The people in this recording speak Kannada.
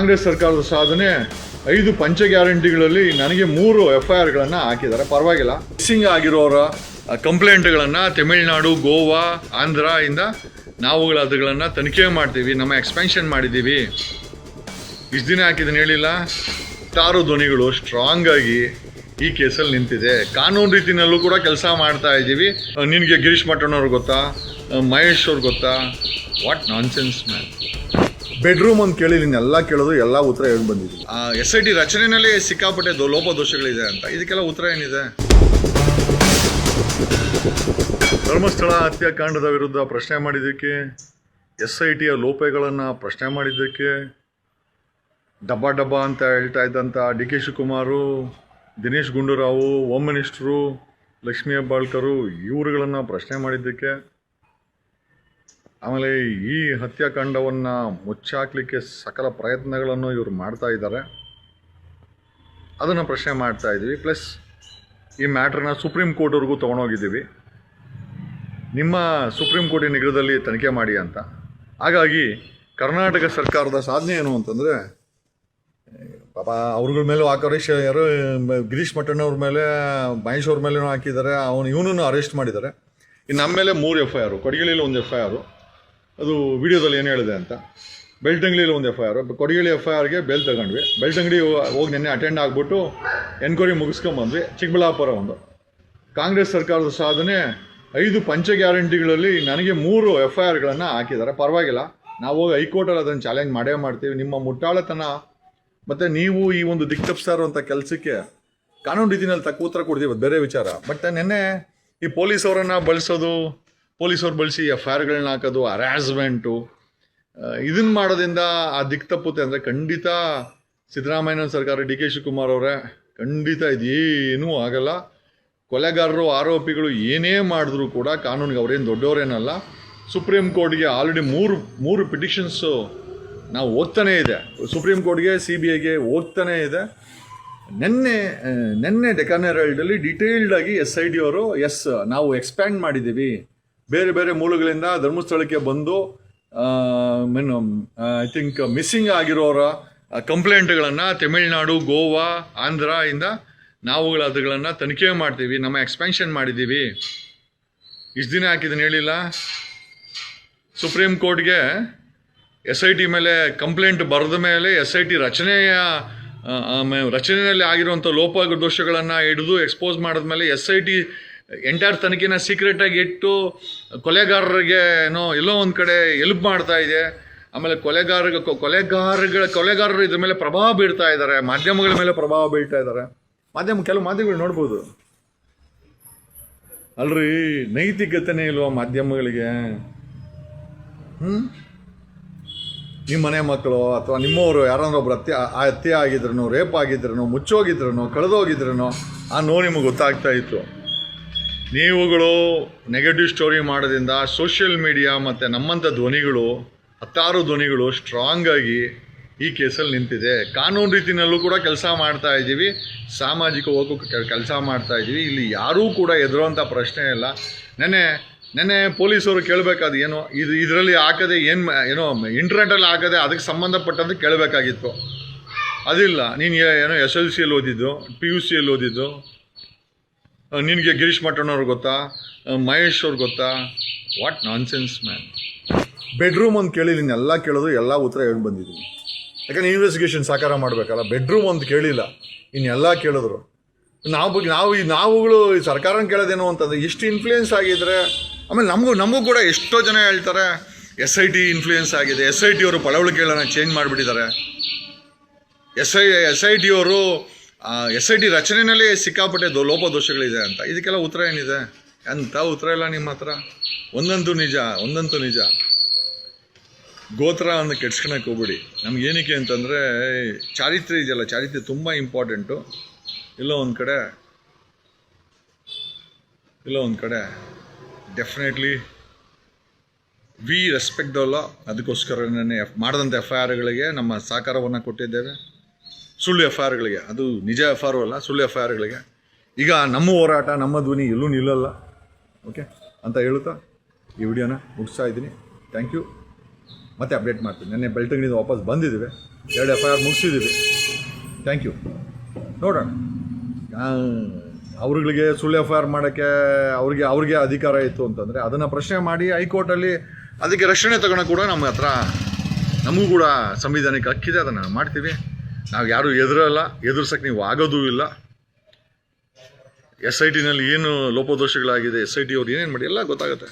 ಕಾಂಗ್ರೆಸ್ ಸರ್ಕಾರದ ಸಾಧನೆ ಐದು ಪಂಚ ಗ್ಯಾರಂಟಿಗಳಲ್ಲಿ ನನಗೆ ಮೂರು ಎಫ್ ಐ ಆರ್ಗಳನ್ನು ಹಾಕಿದ್ದಾರೆ. ಪರವಾಗಿಲ್ಲ. ಮಿಸ್ಸಿಂಗ್ ಆಗಿರೋರ ಕಂಪ್ಲೇಂಟ್ಗಳನ್ನು ತಮಿಳುನಾಡು, ಗೋವಾ, ಆಂಧ್ರ ಇಂದ ನಾವುಗಳು ಅದುಗಳನ್ನು ತನಿಖೆ ಮಾಡ್ತೀವಿ. ನಮ್ಮ ಎಕ್ಸ್ಪೆನ್ಷನ್ ಮಾಡಿದ್ದೀವಿ. ಇಷ್ಟು ದಿನ ಹಾಕಿದ್ದೀನಿ ಹೇಳಿಲ್ಲ? ತಾರು ಧ್ವನಿಗಳು ಸ್ಟ್ರಾಂಗ್ ಆಗಿ ಈ ಕೇಸಲ್ಲಿ ನಿಂತಿದೆ. ಕಾನೂನು ರೀತಿಯಲ್ಲೂ ಕೂಡ ಕೆಲಸ ಮಾಡ್ತಾ ಇದ್ದೀವಿ. ನಿನಗೆ ಗಿರೀಶ್ ಮಠಣ್ಣವ್ರು ಗೊತ್ತಾ? ಮಹೇಶ್ ಅವ್ರು ಗೊತ್ತಾ? ವಾಟ್ ನಾನ್ಸೆನ್ಸ್ ಮ್ಯಾನ್ ಬೆಡ್ರೂಮ್ ಅಂತ ಕೇಳಿ ನೀನು ಎಲ್ಲ ಕೇಳೋದು ಎಲ್ಲ ಉತ್ತರ ಹೇಳಿ ಬಂದಿದ್ದೀನಿ ಎಸ್ ಐ ಟಿ ರಚನೆಯಲ್ಲಿ ಸಿಕ್ಕಾಪಟ್ಟೆ ದೋ- ಲೋಪದೋಷಗಳಿದೆ ಅಂತ. ಇದಕ್ಕೆಲ್ಲ ಉತ್ತರ ಏನಿದೆ? ಧರ್ಮಸ್ಥಳ ಹತ್ಯಾಕಾಂಡದ ವಿರುದ್ಧ ಪ್ರಶ್ನೆ ಮಾಡಿದ್ದಕ್ಕೆ ಎಸ್ ಐ ಟಿಯ ಲೋಪಗಳನ್ನು ಪ್ರಶ್ನೆ ಮಾಡಿದ್ದಕ್ಕೆ ಡಬ್ಬ ಡಬ್ಬ ಅಂತ ಹೇಳ್ತಾ ಇದ್ದಂಥ D K Shivakumar Dinesh Gundu Rao home minister Lakshmi Hebbalkar ಇವರುಗಳನ್ನು ಪ್ರಶ್ನೆ ಮಾಡಿದ್ದಕ್ಕೆ ಆಮೇಲೆ ಈ ಹತ್ಯಾಕಾಂಡವನ್ನು ಮುಚ್ಚಾಕ್ಲಿಕ್ಕೆ ಸಕಲ ಪ್ರಯತ್ನಗಳನ್ನು ಇವರು ಮಾಡ್ತಾ ಇದ್ದಾರೆ. ಅದನ್ನು ಪ್ರಶ್ನೆ ಮಾಡ್ತಾ ಇದ್ದೀವಿ. ಪ್ಲಸ್ ಈ ಮ್ಯಾಟ್ರನ್ನ ಸುಪ್ರೀಂ ಕೋರ್ಟ್ವರೆಗೂ ತೊಗೊಂಡೋಗಿದ್ದೀವಿ. ನಿಮ್ಮ ಸುಪ್ರೀಂ ಕೋರ್ಟಿನ ನಿಗ್ರಹದಲ್ಲಿ ತನಿಖೆ ಮಾಡಿ ಅಂತ. ಹಾಗಾಗಿ ಕರ್ನಾಟಕ ಸರ್ಕಾರದ ಸಾಧನೆ ಏನು ಅಂತಂದರೆ, ಪಾಪ ಅವ್ರಗಳ ಮೇಲೂ ಆಕರೇಶ್, ಯಾರು ಗಿರೀಶ್ ಮಠಣ್ಣವ್ರ ಮೇಲೆ, ಮಹೇಶ್ ಅವ್ರ ಮೇಲೇನೂ ಹಾಕಿದ್ದಾರೆ. ಅವನು, ಇವನನ್ನು ಅರೆಸ್ಟ್ ಮಾಡಿದ್ದಾರೆ. ಇನ್ನು ನಮ್ಮ ಮೇಲೆ ಮೂರು ಎಫ್ ಐ ಆರು ಕೊಡಗಿಳಿಲಿ ಒಂದು ಎಫ್ ಐ ಆರು ಅದು ವಿಡಿಯೋದಲ್ಲಿ ಏನು ಹೇಳಿದೆ ಅಂತ. ಬೆಳ್ತಂಗಡಿಯಲ್ಲಿ ಒಂದು ಎಫ್ ಐ ಆರ್ ಕೊಡಗಿಳಿ ಎಫ್ ಐ ಆರ್ಗೆ ಬೇಲ್ ತಗೊಂಡ್ವಿ. ಬೆಳ್ತಂಗಡಿ ಹೋಗಿ ನಿನ್ನೆ ಅಟೆಂಡ್ ಆಗಿಬಿಟ್ಟು ಎನ್ಕ್ವೈರಿ ಮುಗಿಸ್ಕೊಂಬಂದ್ವಿ. ಚಿಕ್ಕಬಳ್ಳಾಪುರ ಒಂದು. ಕಾಂಗ್ರೆಸ್ ಸರ್ಕಾರದ ಸಾಧನೆ ಐದು ಪಂಚ ಗ್ಯಾರಂಟಿಗಳಲ್ಲಿ ನನಗೆ ಮೂರು ಎಫ್ ಐ ಆರ್ಗಳನ್ನು ಹಾಕಿದ್ದಾರೆ. ಪರವಾಗಿಲ್ಲ. ನಾವು ಹೋಗಿ ಹೈಕೋರ್ಟಲ್ಲಿ ಅದನ್ನು ಚಾಲೆಂಜ್ ಮಾಡೇ ಮಾಡ್ತೀವಿ. ನಿಮ್ಮ ಮುಟ್ಟಾಳತನ. ಮತ್ತು ನೀವು ಈ ಒಂದು ದಿಕ್ ಅಂತ ಕೆಲಸಕ್ಕೆ ಕಾನೂನು ರೀತಿಯಲ್ಲಿ ತಕ್ಕ ಉತ್ತರ ಕೊಡ್ತೀವಿ. ಬೇರೆ ವಿಚಾರ. ಬಟ್ ನಿನ್ನೆ ಈ ಪೊಲೀಸ್ ಅವರನ್ನು ಬಳಸೋದು ಪೊಲೀಸವ್ರು ಬಳಸಿ ಎಫ್ ಐ ಆರ್ಗಳನ್ನ ಹಾಕೋದು ಅರ್ಯಾಸ್ಮೆಂಟು ಇದನ್ನ ಮಾಡೋದ್ರಿಂದ ಆ ದಿಕ್ ತಪ್ಪುತ್ತೆ ಅಂದರೆ ಖಂಡಿತ ಸಿದ್ದರಾಮಯ್ಯನ ಸರ್ಕಾರ, ಡಿ ಕೆ ಶಿವಕುಮಾರ್ ಅವರೇ, ಖಂಡಿತ ಇದೇನೂ ಆಗಲ್ಲ. ಕೊಲೆಗಾರರು, ಆರೋಪಿಗಳು ಏನೇ ಮಾಡಿದ್ರೂ ಕೂಡ ಕಾನೂನಿಗೆ ಅವರೇನು ದೊಡ್ಡವರೇನಲ್ಲ. ಸುಪ್ರೀಂ ಕೋರ್ಟ್ಗೆ ಆಲ್ರೆಡಿ ಮೂರು ಮೂರು ಪಿಟಿಷನ್ಸು ನಾವು ಹೋಗ್ತಾನೇ ಇದೆ. ಸುಪ್ರೀಂ ಕೋರ್ಟ್ಗೆ ಸಿ ಬಿ ಐಗೆ ಹೋಗ್ತಾನೇ ಇದೆ. ನಿನ್ನೆ ನೆನ್ನೆ ನಿನ್ನೆ ಡೆಕಾನ್ ಹೆರಾಲ್ಡಲ್ಲಿ ಡೀಟೇಲ್ಡ್ ಆಗಿ ಎಸ್ ಐ ಡಿ ಅವರು ಎಸ್ ನಾವು ಎಕ್ಸ್ಪ್ಯಾಂಡ್ ಮಾಡಿದ್ದೀವಿ. ಬೇರೆ ಬೇರೆ ಮೂಲಗಳಿಂದ ಧರ್ಮಸ್ಥಳಕ್ಕೆ ಬಂದು ಮೀನು ಐ ಥಿಂಕ್ ಮಿಸ್ಸಿಂಗ್ ಆಗಿರೋರ ಕಂಪ್ಲೇಂಟ್ಗಳನ್ನು ತಮಿಳುನಾಡು, ಗೋವಾ, ಆಂಧ್ರ ಇಂದ ನಾವುಗಳು ಅದುಗಳನ್ನು ತನಿಖೆ ಮಾಡ್ತೀವಿ, ನಮ್ಮ ಎಕ್ಸ್ಪೆನ್ಷನ್ ಮಾಡಿದ್ದೀವಿ. ಇಷ್ಟು ದಿನ ಹಾಕಿದ್ದೀನಿ ಹೇಳಿಲ್ಲ? ಸುಪ್ರೀಂ ಕೋರ್ಟ್ಗೆ ಎಸ್ ಐ ಟಿ ಮೇಲೆ ಕಂಪ್ಲೇಂಟ್ ಬರೆದ ಮೇಲೆ ಎಸ್ ಐ ಟಿ ರಚನೆಯ ರಚನೆಯಲ್ಲಿ ಆಗಿರುವಂಥ ಲೋಪ ದೋಷಗಳನ್ನು ಹಿಡಿದು ಎಕ್ಸ್ಪೋಸ್ ಮಾಡಿದ್ಮೇಲೆ ಎಸ್ ಐ ಟಿ ಎಂಟೈರ್ ತನಿಖೆನ ಸೀಕ್ರೆಟಾಗಿ ಇಟ್ಟು ಕೊಲೆಗಾರರಿಗೆ ಏನೋ ಎಲ್ಲೋ ಒಂದು ಕಡೆ ಎಲ್ಪ್ ಮಾಡ್ತಾ ಇದೆ. ಆಮೇಲೆ ಕೊಲೆಗಾರ ಕೊಲೆಗಾರಗಳ, ಕೊಲೆಗಾರರು ಇದ್ರ ಮೇಲೆ ಪ್ರಭಾವ ಬೀಳ್ತಾ ಇದ್ದಾರೆ ಮಾಧ್ಯಮಗಳ ಮೇಲೆ ಪ್ರಭಾವ ಬೀಳ್ತಾ ಇದ್ದಾರೆ ಮಾಧ್ಯಮ, ಕೆಲವು ಮಾಧ್ಯಮಗಳು ನೋಡ್ಬೋದು. ಅಲ್ರಿ, ನೈತಿಕತೆನೇ ಇಲ್ವಾ ಮಾಧ್ಯಮಗಳಿಗೆ? ಹ್ಮ್? ನಿಮ್ಮ ಮನೆ ಮಕ್ಕಳು ಅಥವಾ ನಿಮ್ಮವರು ಯಾರಾದ್ರೂ ಒಬ್ರು ಹತ್ಯೆ ಹತ್ಯೆ ಆಗಿದ್ರೂ ರೇಪ್ ಆಗಿದ್ರೂ ಮುಚ್ಚೋಗಿದ್ರೂ ಕಳೆದೋಗಿದ್ರೂ ಆ ನೋವು ನಿಮಗೆ ಗೊತ್ತಾಗ್ತಾ ಇತ್ತು. ನೀವುಗಳು ನೆಗೆಟಿವ್ ಸ್ಟೋರಿ ಮಾಡೋದ್ರಿಂದ ಸೋಷಿಯಲ್ ಮೀಡಿಯಾ ಮತ್ತು ನಮ್ಮಂಥ ಧ್ವನಿಗಳು, ಹತ್ತಾರು ಧ್ವನಿಗಳು ಸ್ಟ್ರಾಂಗ್ ಆಗಿ ಈ ಕೇಸಲ್ಲಿ ನಿಂತಿದೆ. ಕಾನೂನು ರೀತಿಯಲ್ಲೂ ಕೂಡ ಕೆಲಸ ಮಾಡ್ತಾ ಇದ್ದೀವಿ. ಸಾಮಾಜಿಕವಾಗೂ ಕೆಲಸ ಮಾಡ್ತಾ ಇದ್ದೀವಿ. ಇಲ್ಲಿ ಯಾರೂ ಕೂಡ ಎದುರುವಂಥ ಪ್ರಶ್ನೆ ಇಲ್ಲ. ನೆನ್ನೆ ನೆನ್ನೆ ಪೊಲೀಸರು ಕೇಳಬೇಕಾದ ಏನು, ಇದು ಇದರಲ್ಲಿ ಹಾಕದೆ ಏನು ಏನೋ ಇಂಟರ್ನೆಟಲ್ಲಿ ಹಾಕದೆ ಅದಕ್ಕೆ ಸಂಬಂಧಪಟ್ಟಂತೆ ಕೇಳಬೇಕಾಗಿತ್ತು. ಅದಿಲ್ಲ. ನೀನು ಏನೋ ಎಸ್ ಎಲ್ ಸಿಯಲ್ಲಿ ಓದಿದ್ದು ಪಿ ಯು ಸಿಯಲ್ಲಿ ಓದಿದ್ದು ನಿನಗೆ ಗಿರೀಶ್ ಮಠಣ್ಣವ್ರು ಗೊತ್ತಾ? ಮಹೇಶ್ ಅವ್ರು ಗೊತ್ತಾ? ವಾಟ್ ನಾನ್ಸೆನ್ಸ್ ಮ್ಯಾನ್ ಬೆಡ್ರೂಮ್ ಅಂತ ಕೇಳಿ ನೀನು ಎಲ್ಲ ಕೇಳಿದ್ರು ಎಲ್ಲ ಉತ್ತರ ಹೇಳಿ ಬಂದಿದ್ದೀನಿ. ಯಾಕಂದ್ರೆ ಇನ್ವೆಸ್ಟಿಗೇಷನ್ ಸಾಕಾರ ಮಾಡಬೇಕಲ್ಲ ಬೆಡ್ರೂಮ್ ಅಂತ ಕೇಳಿಲ್ಲ. ಇನ್ನೆಲ್ಲ ಕೇಳಿದ್ರು. ನಾವು ಬಗ್ಗೆ ನಾವು ಈ, ನಾವುಗಳು ಈ ಸರ್ಕಾರನ ಕೇಳೋದೇನು ಅಂತಂದರೆ, ಇಷ್ಟು ಇನ್ಫ್ಲೂಯೆನ್ಸ್ ಆಗಿದ್ರೆ, ಆಮೇಲೆ ನಮಗೂ ನಮಗೂ ಕೂಡ ಎಷ್ಟೋ ಜನ ಹೇಳ್ತಾರೆ ಎಸ್ ಐ ಟಿ ಇನ್ಫ್ಲೂಯೆನ್ಸ್ ಆಗಿದೆ ಎಸ್ ಐ ಟಿ ಅವರು ಪಳವಳಿಕೆಗಳನ್ನು ಚೇಂಜ್ ಮಾಡಿಬಿಟ್ಟಿದ್ದಾರೆ. S I S I T ಅವರು ಎಸ್ ಐ ಟಿ ರಚನೆಯಲ್ಲಿ ಸಿಕ್ಕಾಪಟ್ಟೆ ದೋ, ಲೋಪದೋಷಗಳಿದೆ ಅಂತ. ಇದಕ್ಕೆಲ್ಲ ಉತ್ತರ ಏನಿದೆ? ಎಂಥ ಉತ್ತರ ಇಲ್ಲ ನಿಮ್ಮ ಹತ್ರ? ಒಂದಂತೂ ನಿಜ ಒಂದಂತೂ ನಿಜ. ಗೋತ್ರ ಅನ್ನು ಕೆಡ್ಸ್ಕೊಳಕ್ಕೆ ಹೋಗ್ಬಿಡಿ. ನಮ್ಗೆ ಏನಕ್ಕೆ ಅಂತಂದರೆ ಚಾರಿತ್ರೆ ಇದೆಯಲ್ಲ ಚಾರಿತ್ರೆ ತುಂಬ ಇಂಪಾರ್ಟೆಂಟು ಇಲ್ಲೋ ಒಂದು ಕಡೆ, ಇಲ್ಲೋ ಒಂದು ಕಡೆ ಡೆಫಿನೆಟ್ಲಿ ವಿ ರೆಸ್ಪೆಕ್ಟ್ ಅಲ್ಲ ಅದಕ್ಕೋಸ್ಕರನೇ ಎಫ್ ಮಾಡಿದಂಥ ಎಫ್ ಐ ಆರ್ಗಳಿಗೆ ನಮ್ಮ ಸಹಕಾರವನ್ನು ಕೊಟ್ಟಿದ್ದೇವೆ. ಸುಳ್ಳು ಎಫ್ ಆರ್ಗಳಿಗೆ ಅದು ನಿಜ ಎಫ್ ಆರ್ ಅಲ್ಲ, ಸುಳ್ಳು ಎಫ್ ಆರ್ಗಳಿಗೆ ಈಗ ನಮ್ಮ ಹೋರಾಟ, ನಮ್ಮ ಧ್ವನಿ ಎಲ್ಲೂ ನಿಲ್ಲಲ್ಲ. ಓಕೆ ಅಂತ ಹೇಳುತ್ತಾ ಈ ವಿಡಿಯೋನ ಮುಗಿಸ್ತಾ ಇದ್ದೀನಿ. ಥ್ಯಾಂಕ್ ಯು ಮತ್ತೆ ಅಪ್ಡೇಟ್ ಮಾಡ್ತೀನಿ. ನೆನ್ನೆ ಬೆಳ್ತಂಗಡಿಯಿಂದ ವಾಪಸ್ ಬಂದಿದ್ದೀವಿ. ಎರಡು ಎಫ್ ಐ ಆರ್ ಮುಗಿಸಿದ್ದೀವಿ. ಥ್ಯಾಂಕ್ ಯು ನೋಡೋಣ. ಅವ್ರಗಳಿಗೆ ಅವ್ರುಗಳಿಗೆ ಸುಳ್ಳು ಎಫ್ ಐ ಆರ್ ಮಾಡೋಕ್ಕೆ ಅವ್ರಿಗೆ ಅವ್ರಿಗೆ ಅಧಿಕಾರ ಇತ್ತು ಅಂತಂದರೆ ಅದನ್ನು ಪ್ರಶ್ನೆ ಮಾಡಿ ಹೈಕೋರ್ಟಲ್ಲಿ ಅದಕ್ಕೆ ರಕ್ಷಣೆ ತಗೊಳ್ಳೋಕೆ ಕೂಡ ನಮ್ಮ ಹತ್ರ ನಮಗೂ ಕೂಡ ಸಂವಿಧಾನಕ್ಕೆ ಹಕ್ಕಿದೆ. ಅದನ್ನು ಮಾಡ್ತೀವಿ. ನಾವು ಯಾರು ಎದುರಲ್ಲ ಎದುರ್ಸಕ್ಕೆ ನೀವು ಆಗೋದೂ ಇಲ್ಲ. ಎಸ್ ಐ ಟಿನಲ್ಲಿ ಏನು ಲೋಪದೋಷಗಳಾಗಿದೆ ಎಸ್ ಐ ಟಿ ಅವ್ರು ಏನೇನು ಮಾಡಿ, ಎಲ್ಲ ಗೊತ್ತಾಗುತ್ತೆ.